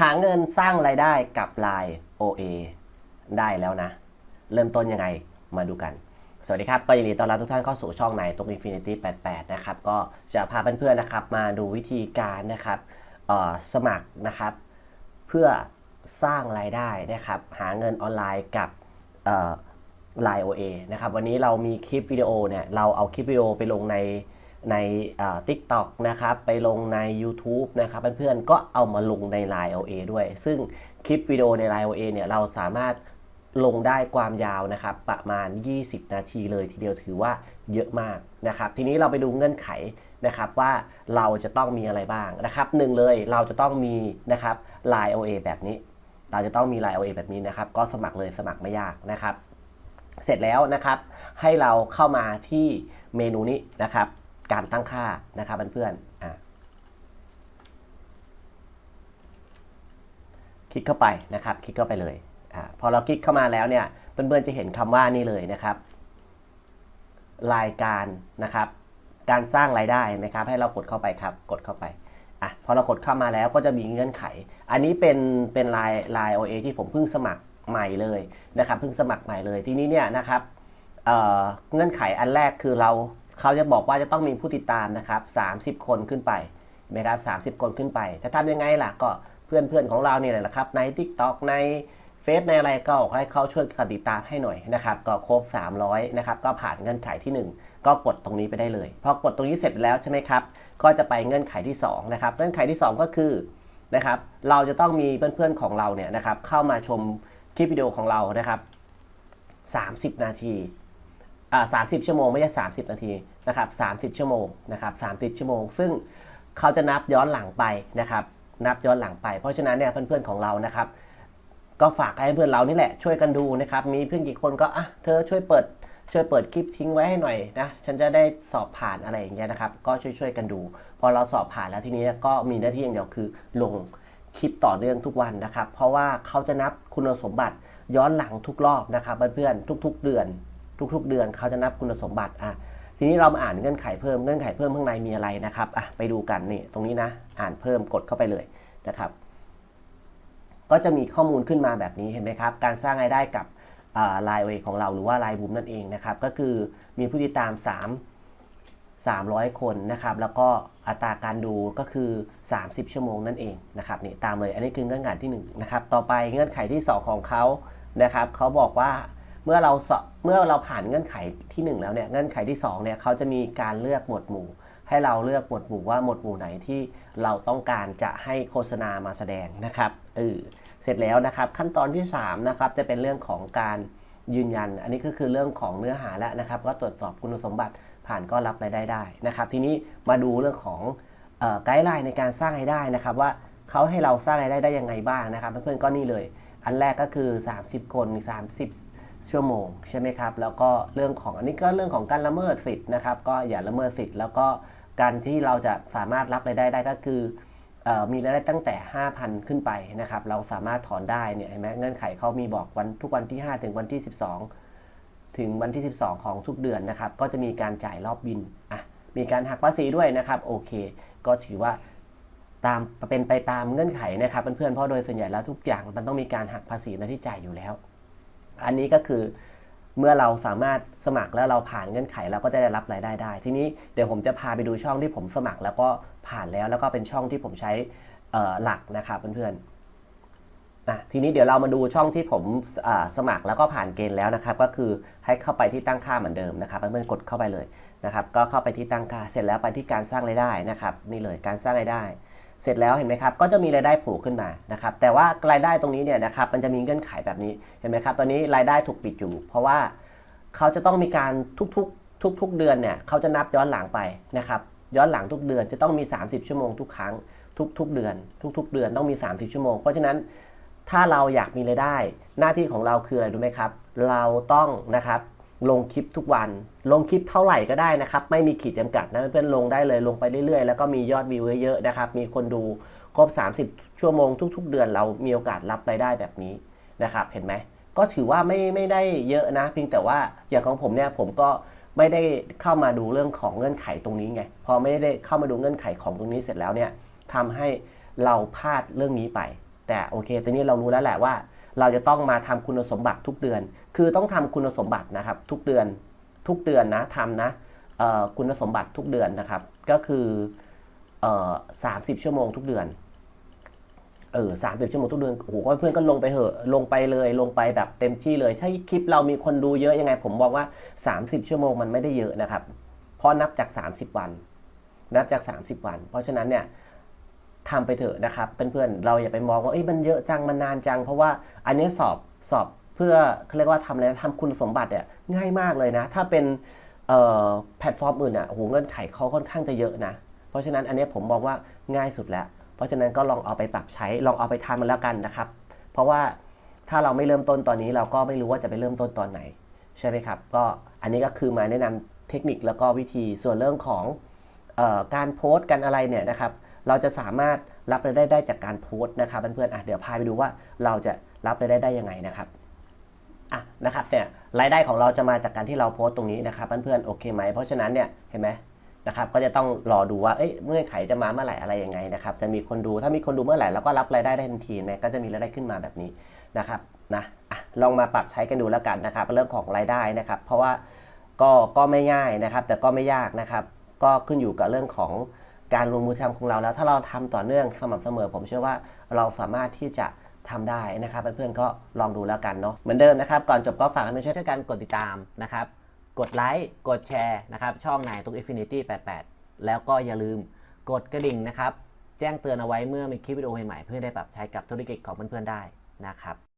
หาเงินสร้างรายได้กับ Line OA ได้แล้วนะ เริ่มต้นยังไงมาดูกัน สวัสดีครับ ก็ยินดีต้อนรับทุกท่านเข้าสู่ช่องในตรง Infinity 88 นะครับ ก็จะพาเพื่อนๆนะครับมาดูวิธีการนะครับสมัครนะครับ เพื่อสร้างรายได้นะครับ หาเงินออนไลน์กับเอ่อ Line OA นะครับ วันนี้เรามีคลิปวิดีโอเนี่ยเราเอาคลิปวิดีโอไปลงใน ในทิกตอกนะครับไปลงใน YouTube นะครับเพื่อนๆก็เอามาลงใน Line OA ด้วย ซึ่งคลิปวิดีโอใน Line OA เนี่ยเราสามารถลงได้ความยาวนะครับประมาณ 20 นาทีเลยทีเดียวถือว่าเยอะมากนะครับ ทีนี้เราไปดูเงื่อนไขนะครับว่าเราจะต้องมีอะไรบ้างนะครับหนึ่งเลยเราจะต้องมีนะครับ Line OA แบบนี้ เราจะต้องมี Line OA แบบนี้นะครับ ก็สมัครเลยสมัครไม่ยากนะครับ เสร็จแล้วนะครับ ให้เราเข้ามาที่เมนูนี้นะครับ การตั้งค่านะครับเพื่อนๆคลิกเข้าไปนะครับ คลิกเข้าไปเลยอพอเราคลิกเข้ามาแล้วเนี่ยเพื่อนๆจะเห็นคำว่านี่เลยนะครับ รายการนะครับ การสร้างรายได้นไหมครับ ให้เรากดเข้าไปครับ กดเข้าไปอะพอเรากดเข้ามาแล้วก็จะมีเงื่อนไข อันนี้เป็นเป็นลายลาย OA ที่ผมเพิ่งสมัครใหม่เลยนะครับเพิ่งสมัครใหม่เลยทีนี้เนี่ยนะครับเเงื่อนไขอันแรกคือเรา เขาจะบอกว่าจะต้องมีผู้ติดตามนะครับ 30 คนขึ้นไปนะครับ 30 คนขึ้นไป จะทำยังไงล่ะก็เพื่อนเพื่อนๆของเราเนี่ยแหละครับใน TikTok ในเฟซในอะไรก็ให้เขาช่วยกดติดตามให้หน่อยนะครับ ก็ครบ 300 นะครับ ก็ผ่านเงื่อนไขที่ 1 ก็กดตรงนี้ไปได้เลย พอกดตรงนี้เสร็จแล้วใช่ไหมครับ ก็จะไปเงื่อนไขที่ 2 นะครับ เงื่อนไขที่ 2 ก็คือนะครับ เราจะต้องมีเพื่อนๆของเราเนี่ยนะครับ เข้ามาชมคลิปวิดีโอของเรานะครับ 30 นาที อ่า30ชั่วโมงไม่ใช่30นาทีนะครับ30ชั่วโมงนะครับ30ชั่วโมง ซึ่งเขาจะนับย้อนหลังไปนะครับนับย้อนหลังไป เพราะฉะนั้นเนี่ยเพื่อนๆของเรานะครับ ก็ฝากให้เพื่อนเรานี่แหละช่วยกันดูนะครับมีเพื่อนกี่คนก็อะเธอช่วยเปิดช่วยเปิดคลิปทิ้งไว้ให้หน่อยนะ ฉันจะได้สอบผ่านอะไรอย่างเงี้ยนะครับ ก็ช่วยๆกันดู พอเราสอบผ่านแล้วทีนี้ก็มีหน้าที่อย่างเดียวคือลงคลิปต่อเนื่องทุกวันนะครับ เพราะว่าเขาจะนับคุณสมบัติย้อนหลังทุกรอบนะครับเพื่อนๆทุก ๆ เดือน ทุก ๆ เดือนเขาจะนับคุณสมบัติอะทีนี้เรามาอ่านเงื่อนไขเพิ่มเงื่อนไขเพิ่มข้างในมีอะไรนะครับอะไปดูกันนี่ตรงนี้นะ อ่านเพิ่มกดเข้าไปเลยนะครับ ก็จะมีข้อมูลขึ้นมาแบบนี้เห็นไหมครับ การสร้างรายได้กับไลน์เวของเราหรือว่าไลน์บูมนั่นเองนะครับ ก็คือมีผู้ติดตาม 3 300 คนนะครับ แล้วก็อัตราการดูก็คือ 30 ชั่วโมงนั่นเองนะครับนี่ตามเลยอันนี้คือเงื่อนไขที่1นะครับต่อไปเงื่อนไขที่ 2 ของเขานะครับเขาบอกว่า เมื่อเราเมื่อเราผ่านเงื่อนไขที่ 1 แล้วเนี่ยเงื่อนไขที่2เนี่ยเขาจะมีการเลือกหมวดหมู่ ให้เราเลือกหมวดหมู่ว่าหมวดหมู่ไหนที่เราต้องการจะให้โฆษณามาแสดงนะครับเออเสร็จแล้วนะครับ ขั้นตอนที่3นะครับจะเป็นเรื่องของการยืนยัน อันนี้ก็คือเรื่องของเนื้อหาแล้วนะครับ ก็ตรวจสอบคุณสมบัติผ่านก็รับรายได้ได้นะครับ ทีนี้มาดูเรื่องของไกด์ไลน์ในการสร้างรายได้นะครับ ว่าเขาให้เราสร้างรายได้ได้ยังไงบ้างนะครับ เพื่อนๆก็นี่เลย อันแรกก็คือ 30 คน 30 ชั่วโมงใช่ไหมครับ แล้วก็เรื่องของอันนี้ก็เรื่องของการละเมิดสิทธิ์นะครับ ก็อย่าละเมิดสิทธิ์ แล้วก็การที่เราจะสามารถรับรายได้ได้ก็คือมีรายได้ตั้งแต่ 5,000 ขึ้นไปนะครับ เราสามารถถอนได้เนี่ยเห็นไหมเงื่อนไขเขามีบอกวันทุกวันที่ 5 ถึงวันที่ 12 ถึงวันที่ 12 ของทุกเดือนนะครับ ก็จะมีการจ่ายรอบบินอะมีการหักภาษีด้วยนะครับ โอเค ก็ถือว่าตามเป็นไปตามเงื่อนไขนะครับเพื่อนๆเพราะโดยส่วนใหญ่แล้วทุกอย่างมันต้องมีการหักภาษีหน้าที่จ่ายอยู่แล้ว อันนี้ก็คือเมื่อเราสามารถสมัครแล้วเราผ่านเงื่อนไขเราก็จะได้รับรายได้ได้ ทีนี้เดี๋ยวผมจะพาไปดูช่องที่ผมสมัครแล้วก็ผ่านแล้วแล้วก็เป็นช่องที่ผมใช้หลักนะครับเพื่อนๆนะทีนี้เดี๋ยวเรามาดูช่องที่ผมสมัครแล้วก็ผ่านเกณฑ์แล้วนะครับ ก็คือให้เข้าไปที่ตั้งค่าเหมือนเดิมนะครับเพื่อนๆกดเข้าไปเลยนะครับ ก็เข้าไปที่ตั้งค่าเสร็จแล้วไปที่การสร้างรายได้นะครับนี่เลยการสร้างรายได้ เสร็จแล้วเห็นไหมครับก็จะมีรายได้โผล่ขึ้นมานะครับแต่ว่ารายได้ตรงนี้เนี่ยนะครับมันจะมีเงื่อนไขแบบนี้เห็นไหมครับตอนนี้รายได้ถูกปิดอยู่ เพราะว่าเขาจะต้องมีการทุกๆทุก ๆ เดือนเนี่ยเขาจะนับย้อนหลังไปนะครับย้อนหลังทุกเดือนจะต้องมี 30 ชั่วโมงทุกครั้งทุกๆเดือน ทุก ๆ เดือนต้องมี 30 ชั่วโมง เพราะฉะนั้นถ้าเราอยากมีรายได้ หน้าที่ของเราคืออะไรรู้ไหมครับ เราต้องนะครับ ลงคลิปทุกวัน ลงคลิปเท่าไหร่ก็ได้นะครับ ไม่มีขีดจำกัดนะเพื่อนลงได้เลยลงไปเรื่อยๆ แล้วก็มียอดวิวเยอะๆนะครับ มีคนดูครบ 30 ชั่วโมงทุก ๆ เดือนเรามีโอกาสรับรายได้แบบนี้นะครับ เห็นไหม ก็ถือว่าไม่ไม่ได้เยอะนะเพียงแต่ว่าอย่างของผมเนี่ยผมก็ไม่ได้เข้ามาดูเรื่องของเงื่อนไขตรงนี้ไง พอไม่ได้เข้ามาดูเงื่อนไขของตรงนี้เสร็จแล้วเนี่ยทำให้เราพลาดเรื่องนี้ไป แต่โอเคตอนนี้เรารู้แล้วแหละว่า เราจะต้องมาทำคุณสมบัติทุกเดือน คือต้องทำคุณสมบัตินะครับ ทุกเดือนทุกเดือนนะทำนะคุณสมบัติทุกเดือนนะครับ ก็คือสามสิบชั่วโมงทุกเดือนเออสามสิบชั่วโมงทุกเดือนโอ้โหเพื่อนก็ลงไปเหอะลงไปเลยลงไปแบบเต็มที่เลย ถ้าคลิปเรามีคนดูเยอะยังไง ผมบอกว่า 30 ชั่วโมงมันไม่ได้เยอะนะครับเพราะนับจาก 30 วัน นับจาก 30 วัน เพราะฉะนั้นเนี่ย ทำไปเถอะนะครับเพื่อนๆเราอย่าไปมองว่าเอ้ยมันเยอะจังมันนานจัง เพราะว่าอันนี้สอบสอบเพื่อเขาเรียกว่าทำอะไรนะทำคุณสมบัติเนี่ยง่ายมากเลยนะ ถ้าเป็นแพลตฟอร์มอื่นอะโหเงื่อนไขเขาค่อนข้างจะเยอะนะ เพราะฉะนั้นอันนี้ผมมองว่าง่ายสุดแล้ว เพราะฉะนั้นก็ลองเอาไปปรับใช้ลองเอาไปทำมันแล้วกันนะครับ เพราะว่าถ้าเราไม่เริ่มต้นตอนนี้เราก็ไม่รู้ว่าจะไปเริ่มต้นตอนไหน ใช่ไหมครับ ก็อันนี้ก็คือมาแนะนำเทคนิคแล้วก็วิธีส่วนเรื่องของออการโพสต์กันอะไรเนี่ยนะครับ เราจะสามารถรับรายได้ได้จากการโพสต์นะครับเพื่อนๆอะเดี๋ยวพาไปดูว่าเราจะรับรายได้ได้ยังไงนะครับอะนะครับเนี่ยรายได้ของเราจะมาจากการที่เราโพสต์ตรงนี้นะครับเพื่อนๆโอเคไหมเพราะฉะนั้นเนี่ยเห็นไหมนะครับก็จะต้องรอดูว่าเอ้ยเมื่อไขจะมาเมื่อไหร่อะไรยังไงนะครับจะมีคนดูถ้ามีคนดูเมื่อไหร่เราก็รับรายได้ได้ทันทีไหมก็จะมีรายได้ขึ้นมาแบบนี้นะครับนะอะลองมาปรับใช้กันดูแล้วกันนะครับเรื่องของรายได้นะครับ เพราะว่าก็ก็ไม่ง่ายนะครับ แต่ก็ไม่ยากนะครับ ก็ขึ้นอยู่กับเรื่องของ การลงมือทำของเราแล้ว ถ้าเราทำต่อเนื่องสม่ำเสมอ ผมเชื่อว่าเราสามารถที่จะทำได้นะครับเพื่อนๆก็ลองดูแล้วกันเนาะเหมือนเดิมนะครับ ก่อนจบก็ฝากให้เพื่อนๆช่วยกันกดติดตามนะครับ กดไลค์กดแชร์นะครับช่องนายตุ๊ก Infinity 88 แล้วก็อย่าลืมกดกระดิ่งนะครับ แจ้งเตือนเอาไว้เมื่อมีคลิปวิดีโอใหม่ๆเพื่อได้ปรับใช้กับธุรกิจของเพื่อนๆได้นะครับ